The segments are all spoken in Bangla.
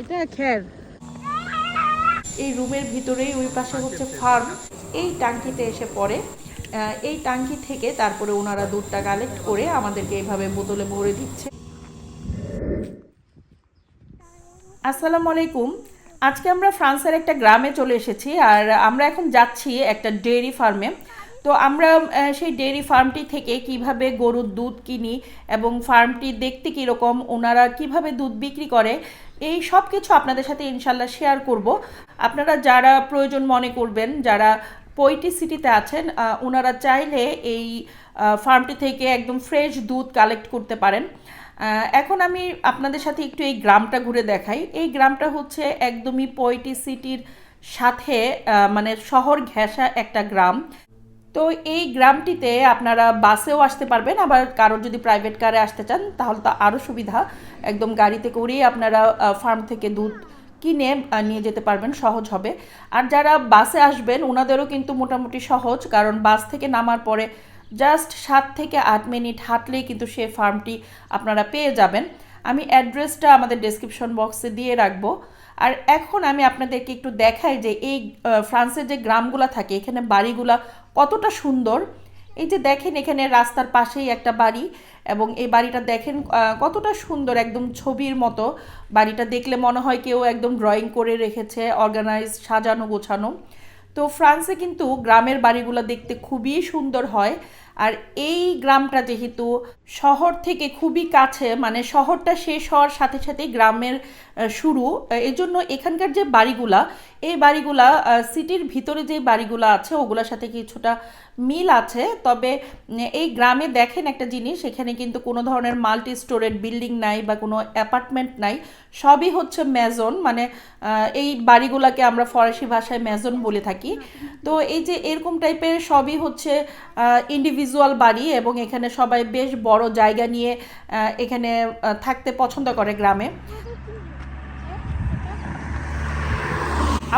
এটা খের এই রুমের ভিতরেই ওই পাশে হচ্ছে ফার্ম। এই টাঙ্কিতে এসে পড়ে। আহ, এই টাঙ্কি থেকে তারপরে ওনারা দুধটা কালেক্ট করে আমাদেরকে এইভাবে বোতলে ভরে দিচ্ছে। আসসালামু আলাইকুম। আজকে আমরা ফ্রান্সের একটা গ্রামে চলে এসেছি আর আমরা এখন যাচ্ছি একটা ডেয়ারি ফার্মে। তো আমরা সেই ডেয়ারি ফার্মটি থেকে কীভাবে গরুর দুধ কিনি এবং ফার্মটি দেখতে কীরকম, ওনারা কীভাবে দুধ বিক্রি করে, এই সব কিছু আপনাদের সাথে ইনশাল্লাহ শেয়ার করব। আপনারা যারা প্রয়োজন মনে করবেন, যারা পৈটি সিটিতে আছেন ওনারা চাইলে এই ফার্মটি থেকে একদম ফ্রেশ দুধ কালেক্ট করতে পারেন। এখন আমি আপনাদের সাথে একটু এই গ্রামটা ঘুরে দেখাই। এই গ্রামটা হচ্ছে একদমই পৈটি সিটির সাথে মানে শহর ঘেঁষা একটা গ্রাম। তো এই গ্রামটিতে আপনারা বাসেও আসতে পারবেন, আবার কারোর যদি প্রাইভেট কারে আসতে চান, তাহলে তো আরও সুবিধা। একদম গাড়িতে করেই আপনারা ফার্ম থেকে দুধ কিনে নিয়ে যেতে পারবেন, সহজ হবে। আর যারা বাসে আসবেন, ওনাদেরও কিন্তু মোটামুটি সহজ, কারণ বাস থেকে নামার পরে জাস্ট সাত থেকে আট মিনিট হাঁটলেই কিন্তু সে ফার্মটি আপনারা পেয়ে যাবেন। আমি অ্যাড্রেসটা আমাদের ডেসক্রিপশন বক্সে দিয়ে রাখব। আর এখন আমি আপনাদেরকে একটু দেখাই যে এই ফ্রান্সের যে গ্রামগুলা থাকে, এখানে বাড়িগুলা কতটা সুন্দর। এই যে দেখেন এখানে রাস্তার পাশেই একটা বাড়ি এবং এই বাড়িটা দেখেন কতটা সুন্দর একদম ছবির মতো। বাড়িটা দেখলে মনে হয় কেউ একদম ড্রয়িং করে রেখেছে অর্গানাইজ সাজানো, গোছানো। তো ফ্রান্সে কিন্তু গ্রামের বাড়িগুলো দেখতে খুবই সুন্দর হয়। আর এই গ্রামটা যেহেতু শহর থেকে খুবই কাছে মানে শহরটা শেষ হওয়ার সাথে সাথেই গ্রামের শুরু। এজন্য এখানকার যে বাড়িগুলা, এই বাড়িগুলা সিটির ভিতরে যে বাড়িগুলো আছে, ওগুলোর সাথে কিছুটা মিল আছে, তবে এই গ্রামে দেখেন একটা জিনিস, এখানে কিন্তু কোনো ধরনের মাল্টি স্টোরেড বিল্ডিং নাই বা কোনো অ্যাপার্টমেন্ট নাই, সবই হচ্ছে ম্যাজন মানে এই বাড়িগুলোকে আমরা ফরাসি ভাষায় ম্যাজন বলে থাকি। তো এই যে এরকম টাইপের সবই হচ্ছে ইন্ডিভিজুয়াল বাড়ি এবং এখানে সবাই বেশ বড় জায়গা নিয়ে এখানে থাকতে পছন্দ করে গ্রামে।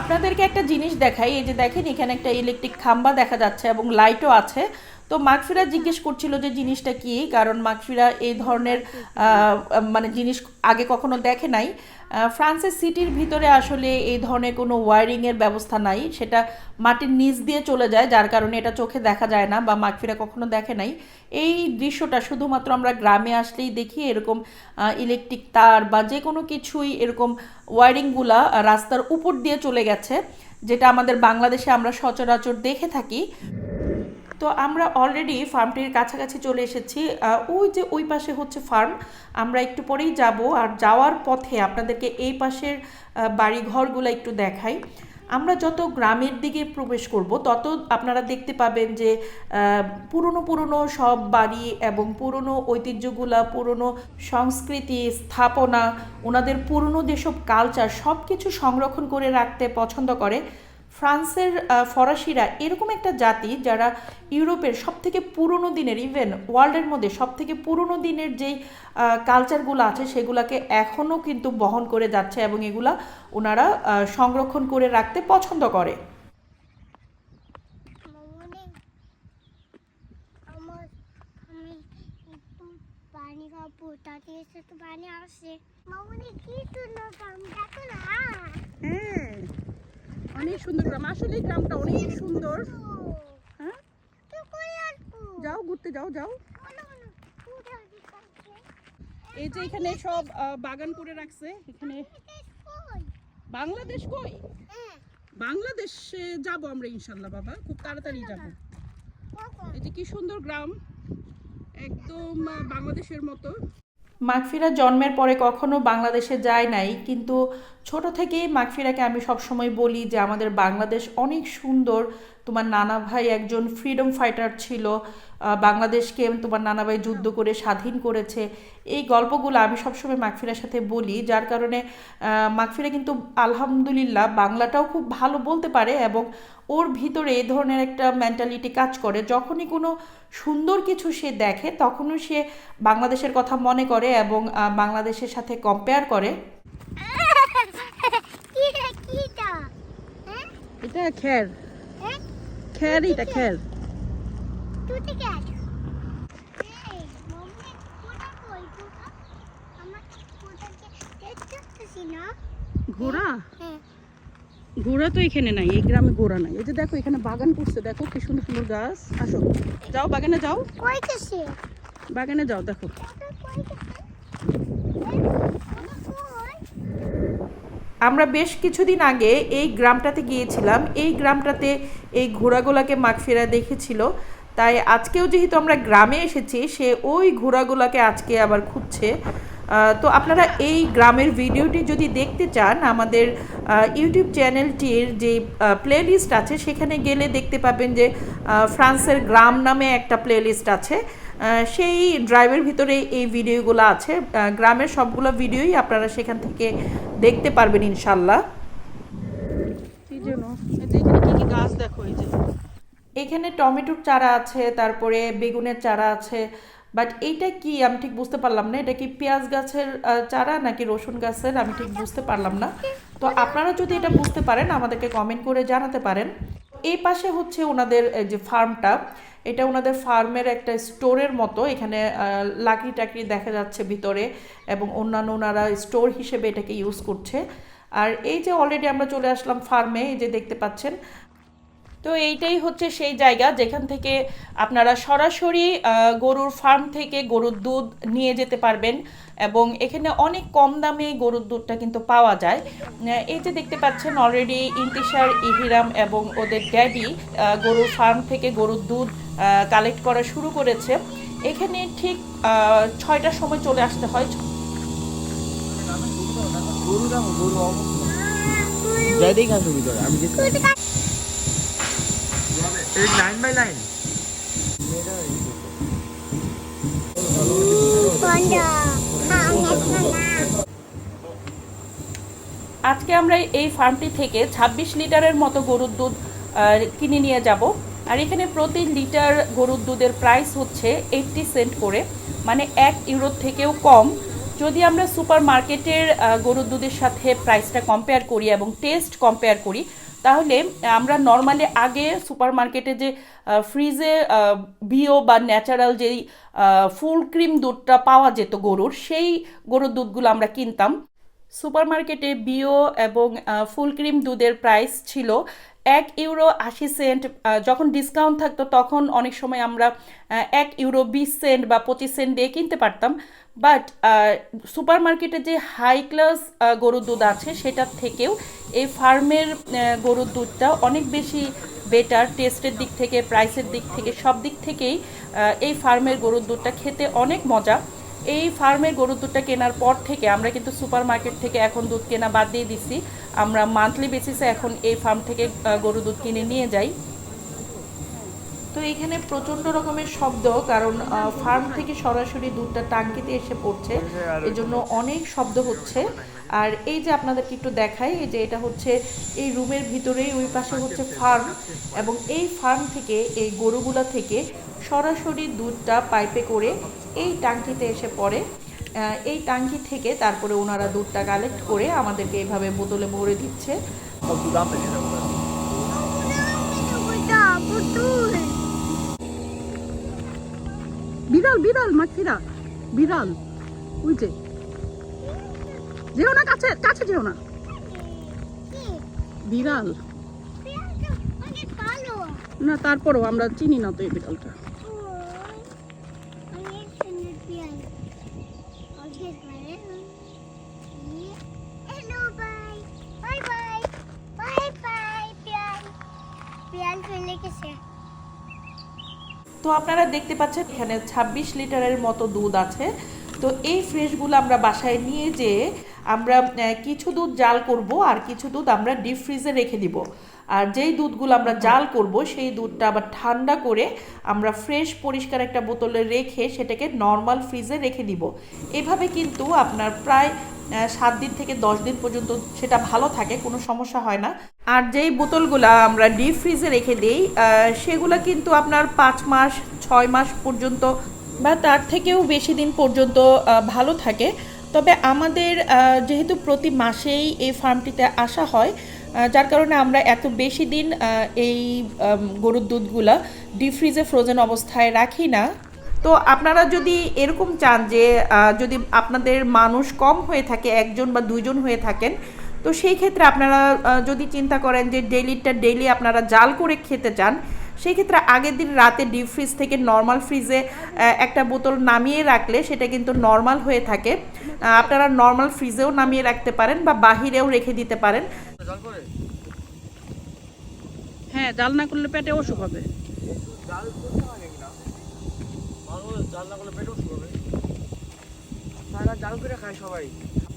আপনাদেরকে একটা জিনিস দেখাই, এই যে দেখেন এখানে একটা ইলেকট্রিক খাম্বা দেখা যাচ্ছে এবং লাইটও আছে। তো মাকফিরা জিজ্ঞেস করছিল যে জিনিসটা কি? কারণ মাকফিরা এই ধরনের মানে জিনিস আগে কখনো দেখে নাই। ফ্রান্সের সিটির ভিতরে আসলে এই ধরনের কোনো ওয়ারিংয়ের ব্যবস্থা নাই। সেটা মাটির নিচ দিয়ে চলে যায়, যার কারণে এটা চোখে দেখা যায় না বা মাকফিরা কখনো দেখে নাই। এই দৃশ্যটা শুধুমাত্র আমরা গ্রামে আসলেই দেখি, এরকম ইলেকট্রিক তার বা যে কোনো কিছুই এরকম ওয়ারিংগুলা রাস্তার উপর দিয়ে চলে গেছে, যেটা আমাদের বাংলাদেশে আমরা সচরাচর দেখে থাকি। তো আমরা অলরেডি ফার্মটির কাছাকাছি চলে এসেছি। ওই যে ওই পাশে হচ্ছে ফার্ম আমরা একটু পরেই যাব আর যাওয়ার পথে আপনাদেরকে এই পাশের আহ, বাড়ি ঘরগুলো একটু দেখাই। আমরা যত গ্রামের দিকে প্রবেশ করব তত আপনারা দেখতে পাবেন যে পুরনো পুরনো সব বাড়ি এবং পুরনো ঐতিহ্যগুলা পুরনো সংস্কৃতি স্থাপনা ওনাদের পুরনো যেসব কালচার সব কিছু সংরক্ষণ করে রাখতে পছন্দ করে। ফ্রান্সের ফরাসিরা এরকম একটা জাতি যারা ইউরোপের সব থেকে পুরনো দিনের ইভেন ওয়ার্ল্ডের মধ্যে সব থেকে পুরনো দিনের যেই কালচারগুলো আছে সেগুলাকে এখনও কিন্তু বহন করে যাচ্ছে এবং এগুলা ওনারা সংরক্ষণ করে রাখতে পছন্দ করে পানি কি দেখো না হ্যাঁ অনেক সুন্দর গ্রাম। আসলে গ্রামটা অনেক সুন্দর। হ্যাঁ? যাও ঘুরতে, যাও যাও। এই যে এখানে সব বাগান করে রাখছে। এখানে বাংলাদেশ কই? বাংলাদেশে যাব আমরা ইনশাল্লাহ, বাবা। খুব তাড়াতাড়ি যাব। এই যে কি সুন্দর গ্রাম। একদম বাংলাদেশের মতো। মাগফিরা জন্মের পরে কখনো বাংলাদেশে যায় নাই, কিন্তু ছোট থেকেই মাগফিরাকে আমি সবসময় বলি যে আমাদের বাংলাদেশ অনেক সুন্দর। তোমার নানা ভাই একজন ফ্রিডম ফাইটার ছিল বাংলাদেশকে তোমার নানা ভাই যুদ্ধ করে স্বাধীন করেছে। এই গল্পগুলো আমি সবসময় মাগফিরার সাথে বলি, যার কারণে মাগফিরা কিন্তু আলহামদুলিল্লাহ বাংলাটাও খুব ভালো বলতে পারে এবং ওর ভিতরে এই ধরনের একটা মেন্টালিটি কাজ করে। যখনই কোনো সুন্দর কিছু সে দেখে তখনই সে বাংলাদেশের কথা মনে করে এবং বাংলাদেশের সাথে কম্পেয়ার করে। হ্যাঁ? এটা খের। হ্যাঁ? এটা ঘোড়া? হ্যাঁ। ঘোড়া তো এখানে নাই এই গ্রামে ঘোড়া নাই। এই যে দেখো এখানে বাগান করছে দেখো কি সুন্দর সুন্দর গাছ। আসো যাও বাগানে যাও। বাগানে যাও দেখো। আমরা বেশ কিছুদিন আগে এই গ্রামটাতে গিয়েছিলাম। এই গ্রামটাতে এই ঘোড়াগুলাকে মাগফিরা দেখেছিল। তাই আজকেও যেহেতু আমরা গ্রামে এসেছি সে ওই ঘোড়াগুলাকে আজকে আবার খুঁজছে। তো আপনারা এই গ্রামের ভিডিওটি যদি দেখতে চান, আমাদের ইউটিউব চ্যানেলটির যে প্লে লিস্ট আছে, সেখানে গেলে দেখতে পাবেন যে ফ্রান্সের গ্রাম নামে একটা প্লে লিস্ট আছে সেই ড্রাইভের ভিতরে এই ভিডিওগুলো আছে। গ্রামের সবগুলো ভিডিওই আপনারা সেখান থেকে দেখতে পারবেন ইনশাল্লাহ এখানে টমেটোর চারা আছে, তারপরে বেগুনের চারা আছে বাট এইটা কি, আমি ঠিক বুঝতে পারলাম না, এটা কি পেঁয়াজ গাছের চারা নাকি রসুন গাছের, আমি ঠিক বুঝতে পারলাম না। তো আপনারা যদি এটা বুঝতে পারেন, আমাদেরকে কমেন্ট করে জানাতে পারেন। এই পাশে হচ্ছে ওনাদের যে ফার্মটা, এটা ওনাদের ফার্মের একটা স্টোরের মতো, এখানে লাকড়ি টাকড়ি দেখা যাচ্ছে ভিতরে, এবং অন্যান্য ওনারা স্টোর হিসেবে এটাকে ইউজ করছে। আর এই যে অলরেডি আমরা চলে আসলাম ফার্মে, এই যে দেখতে পাচ্ছেন তো এইটাই হচ্ছে সেই জায়গা যেখান থেকে আপনারা সরাসরি গরুর ফার্ম থেকে গরুর দুধ নিয়ে যেতে পারবেন এবং এখানে অনেক কম দামে গরুর দুধটা কিন্তু পাওয়া যায়। এই যে দেখতে পাচ্ছেন অলরেডি ইন্তিশার ইহিরাম এবং ওদের ড্যাডি গরুর ফার্ম থেকে গরুর দুধ কালেক্ট করা শুরু করেছে। এখানে ঠিক ছয়টার সময় চলে আসতে হয়। যাই দেখে আসো ভিতরে আমি আজকে আমরা এই ফার্মটি থেকে ২৬ লিটারের মতো গরুর দুধ কিনে নিয়ে যাব। আর এখানে প্রতি লিটার গরুর দুধের প্রাইস হচ্ছে এইট্টি সেন্ট করে মানে এক ইউরোর থেকেও কম। যদি আমরা সুপার মার্কেটের গরুর দুধের সাথে প্রাইসটা কম্পেয়ার করি এবং টেস্ট কম্পেয়ার করি, তাহলে আমরা নর্মালি আগে সুপার মার্কেটে যে ফ্রিজে বিও বা ন্যাচারাল যেই ফুল ক্রিম দুধটা পাওয়া যেত গরুর, সেই গরুর দুধগুলো আমরা কিনতাম। সুপারমার্কেটে বিও এবং ফুল ক্রিম দুধের প্রাইস ছিল এক ইউরো আশি সেন্ট যখন ডিসকাউন্ট থাকতো তখন অনেক সময় আমরা এক ইউরো বিশ সেন্ট বা পঁচিশ সেন্ট দিয়ে কিনতে পারতাম। বাট সুপার মার্কেটে যে হাই ক্লাস গরুর দুধ আছে সেটার থেকেও এই ফার্মের গরুর দুধটা অনেক বেশি বেটার, টেস্টের দিক থেকে, প্রাইসের দিক থেকে, সব দিক থেকেই এই ফার্মের গরুর দুধটা খেতে অনেক মজা। এই ফার্মের গরুর দুধটা কেনার পর থেকে আমরা কিন্তু সুপার মার্কেট থেকে এখন দুধ কেনা বাদ দিয়ে দিচ্ছি আমরা মান্থলি বেসিসে এখন এই ফার্ম থেকে গরু গরুর দুধ কিনে নিয়ে যাই। তো এখানে প্রচণ্ড রকমের শব্দ কারণ ফার্ম থেকে সরাসরি দুধটা টাঙ্কিতে এসে পড়ছে। এজন্য অনেক শব্দ হচ্ছে। আর এই যে আপনাদেরকে একটু দেখাই এই যে এটা হচ্ছে এই রুমের ভিতরেই ওই পাশে হচ্ছে ফার্ম এবং এই ফার্ম থেকে এই গরুগুলা থেকে সরাসরি দুধটা পাইপে করে এই টাঙ্কিতে এসে পড়ে। এই টাঙ্কি থেকে তারপরে ওনারা দুধটা কালেক্ট করে আমাদেরকে এইভাবে বোতলে ভরে দিচ্ছে। বিড়াল বিড়াল মাখিরা বিড়াল। ওই যে। যেও না কাছে কাছে যেও না। বিড়াল। না তারপরও আমরা চিনি না তো এই বিড়ালটা। ওই, তো আপনারা দেখতে পাচ্ছেন, এখানে ২৬ লিটারের মতো দুধ আছে। তো এই ফ্রেশগুলো আমরা বাসায় নিয়ে যেয়ে আমরা কিছু দুধ জাল করব আর কিছু দুধ আমরা ডিপ ফ্রিজে রেখে দিব। আর যেই দুধগুলো আমরা জাল করব, সেই দুধটা আবার ঠান্ডা করে আমরা ফ্রেশ পরিষ্কার একটা বোতলে রেখে সেটাকে নর্মাল ফ্রিজে রেখে দিব এভাবে কিন্তু আপনার প্রায় সাত দিন থেকে দশ দিন পর্যন্ত সেটা ভালো থাকে, কোনো সমস্যা হয় না। আর যেই বোতলগুলো আমরা ডিপ ফ্রিজে রেখে দিই সেগুলো কিন্তু আপনার পাঁচ মাস, ছয় মাস পর্যন্ত বা তার থেকেও বেশি দিন পর্যন্ত ভালো থাকে। তবে আমাদের যেহেতু প্রতি মাসেই এই ফার্মটিতে আসা হয় যার কারণে আমরা এত বেশি দিন এই গরুর দুধগুলা ডিপ ফ্রিজে ফ্রোজেন অবস্থায় রাখি না। তো আপনারা যদি এরকম চান যে যদি আপনাদের মানুষ কম হয়ে থাকে, একজন বা দুইজন হয়ে থাকেন, তো সেই ক্ষেত্রে আপনারা যদি চিন্তা করেন যে ডেইলিটা ডেইলি আপনারা জাল করে খেতে চান, সেই ক্ষেত্রে আগের দিন রাতে ডিপ ফ্রিজ থেকে নর্মাল ফ্রিজে একটা বোতল নামিয়ে রাখলে সেটা কিন্তু নর্মাল হয়ে থাকে। আপনারা নর্মাল ফ্রিজেও নামিয়ে রাখতে পারেন বা বাহিরেও রেখে দিতে পারেন। জল করে? হ্যাঁ জাল না করলে পেটে অসুখ হবে। জাল করতে হয় নাকি না মানুষ জাল না করলে পেটও শুকোবে তারা জাল করে খায় সবাই।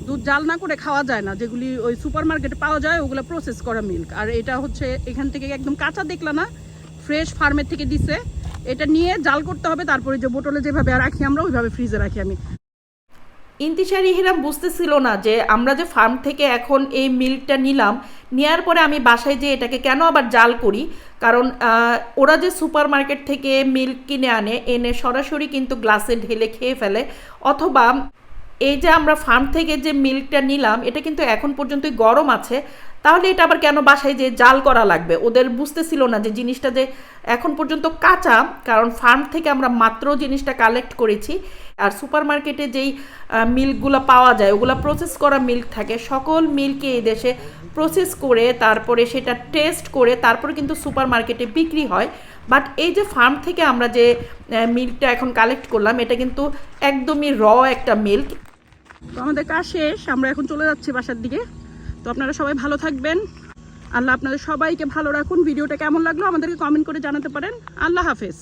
দুধ জাল না করে খাওয়া যায় না। যেগুলি ওই সুপার মার্কেটে পাওয়া যায় ওগুলো প্রসেস করা মিল্ক আর এটা হচ্ছে এখান থেকে একদম কাঁচা দেখলা না ফ্রেশ ফার্মের থেকে দিছে। এটা নিয়ে জাল করতে হবে তারপরে যে বোটলে যেভাবে রাখি আমরা ওইভাবে ফ্রিজে রাখি আমি। ইন্তিশারি হিরাম বুঝতেছিল না যে আমরা যে ফার্ম থেকে এখন এই মিল্কটা নিলাম নেওয়ার পরে আমি বাসায় যে এটাকে কেন আবার জাল করি? কারণ ওরা যে সুপার মার্কেট থেকে মিল্ক কিনে আনে, এনে সরাসরি কিন্তু গ্লাসে ঢেলে খেয়ে ফেলে, অথবা এই যে আমরা ফার্ম থেকে যে মিল্কটা নিলাম, এটা কিন্তু এখন পর্যন্তই গরম আছে, তাহলে এটা আবার কেন বাসায় যে জাল করা লাগবে? ওদের বুঝতেছিল না যে জিনিসটা যে এখন পর্যন্ত কাঁচা, কারণ ফার্ম থেকে আমরা মাত্র জিনিসটা কালেক্ট করেছি, আর সুপার মার্কেটে যেই মিল্কগুলো পাওয়া যায়, ওগুলো প্রসেস করা মিল্ক থাকে, সকল মিল্কে এই দেশে প্রসেস করে, তারপরে সেটা টেস্ট করে, তারপরে কিন্তু সুপার মার্কেটে বিক্রি হয় বাট এই যে ফার্ম থেকে আমরা যে মিল্কটা এখন কালেক্ট করলাম, এটা কিন্তু একদমই র একটা মিল্ক তো আমাদের কাজ শেষ, আমরা এখন চলে যাচ্ছি বাসার দিকে। তো আপনারা সবাই ভালো থাকবেন। আল্লাহ আপনাদের সবাইকে ভালো রাখুন। ভিডিওটা কেমন লাগল আমাদেরকে কমেন্ট করে জানাতে পারেন। আল্লাহ হাফেজ।